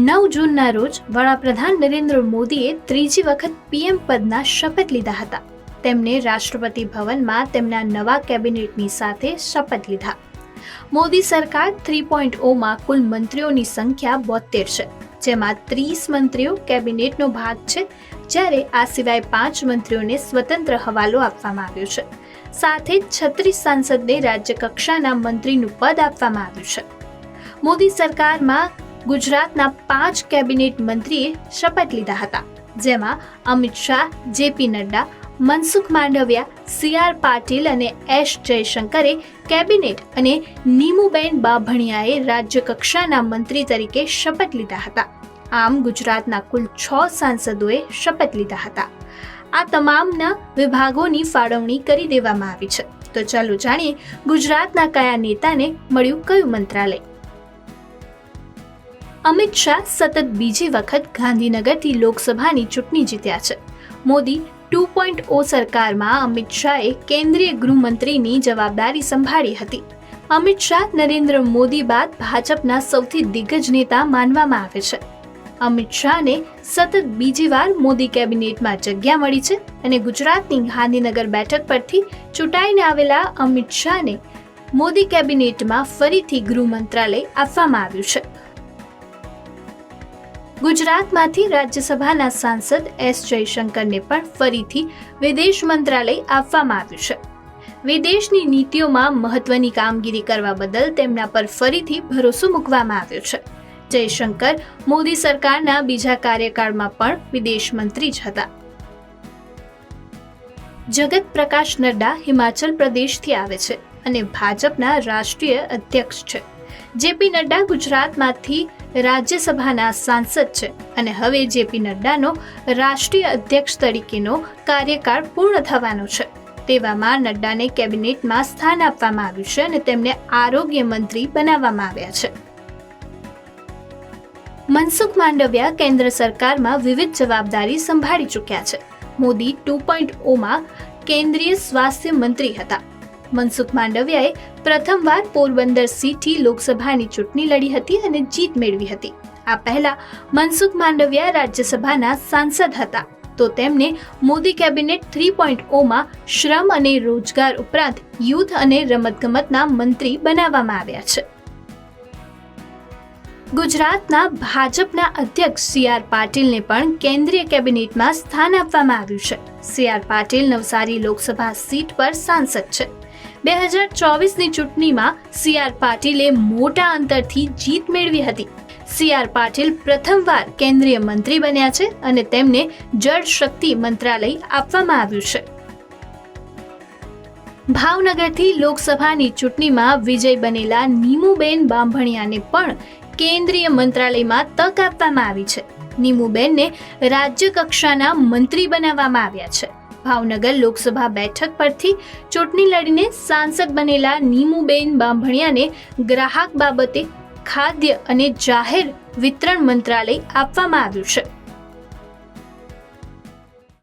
નવ જૂનના રોજ વડાપ્રધાન નરેન્દ્ર મોદીએ ત્રીજી વખત પીએમ પદના શપથ લીધા હતા. તેમને રાષ્ટ્રપતિ ભવનમાં તેમના નવા કેબિનેટની સાથે શપથ લીધા. મોદી સરકાર થ્રી પોઈન્ટ ઓમાં કુલ મંત્રીઓની સંખ્યા બોતેર છે, જેમાં ત્રીસ મંત્રીઓ કેબિનેટનો ભાગ છે, જ્યારે આ સિવાય પાંચ મંત્રીઓને સ્વતંત્ર હવાલો આપવામાં આવ્યો છે. સાથે છત્રીસ સાંસદને રાજ્યકક્ષાના મંત્રીનું પદ આપવામાં આવ્યું છે. મોદી સરકારમાં ગુજરાતના પાંચ કેબિનેટ મંત્રીએ શપથ લીધા હતા, જેમાં Amit Shah, JP Nadda, Mansukh Mandaviya, C R Patil અને એસ જયશંકરે કેબિનેટ અને નીમુબેન બાભણિયાએ રાજ્ય કક્ષાના મંત્રી તરીકે શપથ લીધા હતા. આમ ગુજરાતના કુલ છ સાંસદોએ શપથ લીધા હતા. આ તમામના વિભાગોની ફાળવણી કરી દેવામાં આવી છે. તો ચાલો જાણીએ ગુજરાતના કયા નેતાને મળ્યું કયું મંત્રાલય? અમિત શાહ સતત બીજી વખત ગાંધીનગરથી લોકસભાની ચૂંટણી જીત્યા છે. મોદી ટુ પોઈન્ટ ઓ સરકારમાં અમિત શાહે કેન્દ્રીય ગૃહમંત્રીની જવાબદારી સંભાળી હતી. અમિત શાહ નરેન્દ્ર મોદી બાદ ભાજપના સૌથી દિગ્ગજ નેતા માનવામાં આવે છે. અમિત શાહને સતત બીજી વાર મોદી કેબિનેટમાં જગ્યા મળી છે અને ગુજરાતની ગાંધીનગર બેઠક પરથી ચૂંટાઈને આવેલા અમિત શાહને મોદી કેબિનેટમાં ફરીથી ગૃહ મંત્રાલય આપવામાં આવ્યું છે. ગુજરાતમાંથી રાજ્યસભાના સાંસદ એસ જયશંકરને પણ ફરીથી વિદેશ મંત્રાલય આપવામાં આવ્યું છે. વિદેશની નીતિઓમાં મહત્વની કામગીરી કરવા બદલ તેમના પર ફરીથી ભરોસો મૂકવામાં આવ્યો છે. જયશંકર મોદી સરકારના બીજા કાર્યકાળમાં પણ વિદેશ મંત્રી જ હતા. જગત પ્રકાશ નડ્ડા હિમાચલ પ્રદેશથી આવે છે અને ભાજપના રાષ્ટ્રીય અધ્યક્ષ છે. જેપી નડ્ડા ગુજરાતમાંથી રાજ્યસભાના સાંસદ છે અને હવે જેપી નડ્ડાનો રાષ્ટ્રીય અધ્યક્ષ તરીકેનો કાર્યકાળ પૂર્ણ થવાનો છે. તેવામાં નડ્ડાને કેબિનેટમાં સ્થાન આપવામાં આવ્યું છે અને તેમને આરોગ્ય મંત્રી બનાવવામાં આવ્યા છે. મનસુખ માંડવિયા કેન્દ્ર સરકારમાં વિવિધ જવાબદારી સંભાળી ચૂક્યા છે. મોદી ટુ પોઈન્ટ ઓમાં કેન્દ્રીય સ્વાસ્થ્ય મંત્રી હતા. મનસુખ માંડવિયાએ પ્રથમવાર પોરબંદર સીટથી લોકસભાની ચૂંટણી લડી હતી અને જીત મેળવી હતી. આ પહેલા મનસુખ માંડવિયા રાજ્યસભાના સાંસદ હતા. તો તેમને મોદી કેબિનેટ થ્રી પોઈન્ટ ઓમાં શ્રમ અને રોજગાર ઉપરાંત યુથ અને રમતગમતના મંત્રી બનાવવામાં આવ્યા છે. ગુજરાતના ભાજપના અધ્યક્ષ સી આર પાટીલને પણ કેન્દ્રીય કેબિનેટમાં સ્થાન આપવામાં આવ્યું છે. C R Patil Navsari Lok Sabha seat પર સાંસદ છે. બે હજાર ચોવીસની ચૂંટણીમાં સી આર પાટીલે મોટા અંતરથી જીત મેળવી હતી. સી આર પાટીલ પ્રથમવાર કેન્દ્રીય મંત્રી બન્યા છે અને તેમને જળ શક્તિ મંત્રાલય આપવામાં આવ્યું છે. ભાવનગરથી લોકસભાની ચૂંટણીમાં વિજય બનેલા નીમુબેન બાંભણિયાને પણ કેન્દ્રીય મંત્રાલયમાં તક આપવામાં આવી છે. નીમુબેનને રાજ્ય કક્ષાના મંત્રી બનાવવામાં આવ્યા છે. ભાવનગર લોકસભા બેઠક પરથી ચૂંટણી લડીને સાંસદ બનેલા નીમુબેન બાંભણિયાને ગ્રાહક બાબતે ખાદ્ય અને જાહેર વિતરણ મંત્રાલય આપવામાં આવ્યું છે.